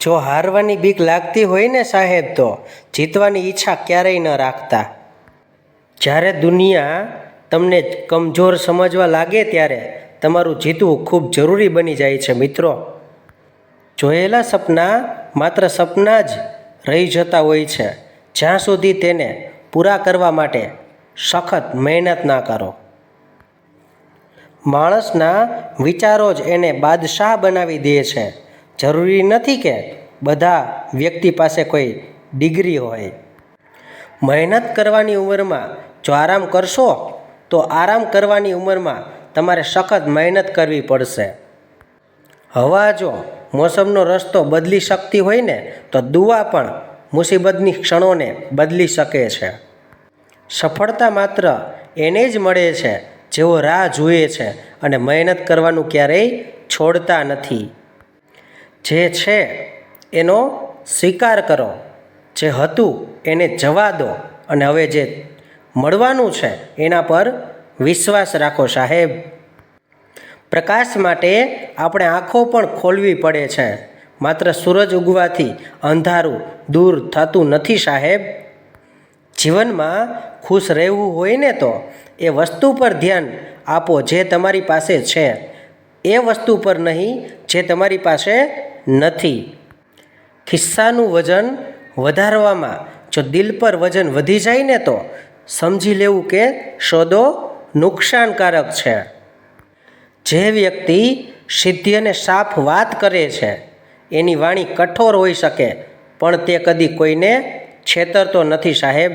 જો હારવાની બીક લાગતી હોય ને સાહેબ તો, જીતવાની ઈચ્છા ક્યારેય ન રાખતા. જ્યારે દુનિયા તમને કમજોર સમજવા લાગે ત્યારે તમારું જીતવું ખૂબ જરૂરી બની જાય છે મિત્રો. જોયેલા સપના માત્ર સપના જ રહી જતા હોય છે. જ્યાં સુધી તેને પૂરા કરવા માટે સખત મહેનત ના કરો. માણસના વિચારો જ એને બાદશાહ બનાવી દે છે. જરૂરી નથી કે બધા વ્યક્તિ પાસે કોઈ ડિગ્રી હોય. મહેનત કરવાની ઉંમરમાં જો આરામ કરશો, તો આરામ કરવાની ઉંમરમાં તમારે સખત મહેનત કરવી પડશે. હવા જો મોસમનો રસ્તો બદલી શકતી હોય ને, તો દુઆ પણ મુસીબતની ક્ષણોને બદલી શકે છે. સફળતા માત્ર એને જ મળે છે જેઓ રાહ જુએ છે અને મહેનત કરવાનું ક્યારેય છોડતા નથી. જે છે એનો સ્વીકાર કરો, જે હતું એને જવા દો અને હવે જે મળવાનું છે એના પર વિશ્વાસ રાખો સાહેબ. પ્રકાશ માટે આપણે આંખો પણ ખોલવી પડે છે. માત્ર સૂરજ ઉગવાથી અંધારું દૂર થતું નથી સાહેબ. જીવનમાં ખુશ રહેવું હોય ને તો એ વસ્તુ પર ધ્યાન આપો જે તમારી પાસે છે. એ વસ્તુ પર નહીં, જે તમારી પાસે નથી. ખિસ્સાનું વજન વધારવામાં જો દિલ પર વજન વધી જાય ને તો સમજી લેવું કે સોદો નુકસાનકારક છે. જે વ્યક્તિ સિદ્ધિ અને સાફ વાત કરે છે, એની વાણી કઠોર હોઈ શકે, પણ તે કદી કોઈને છેતરતો નથી સાહેબ.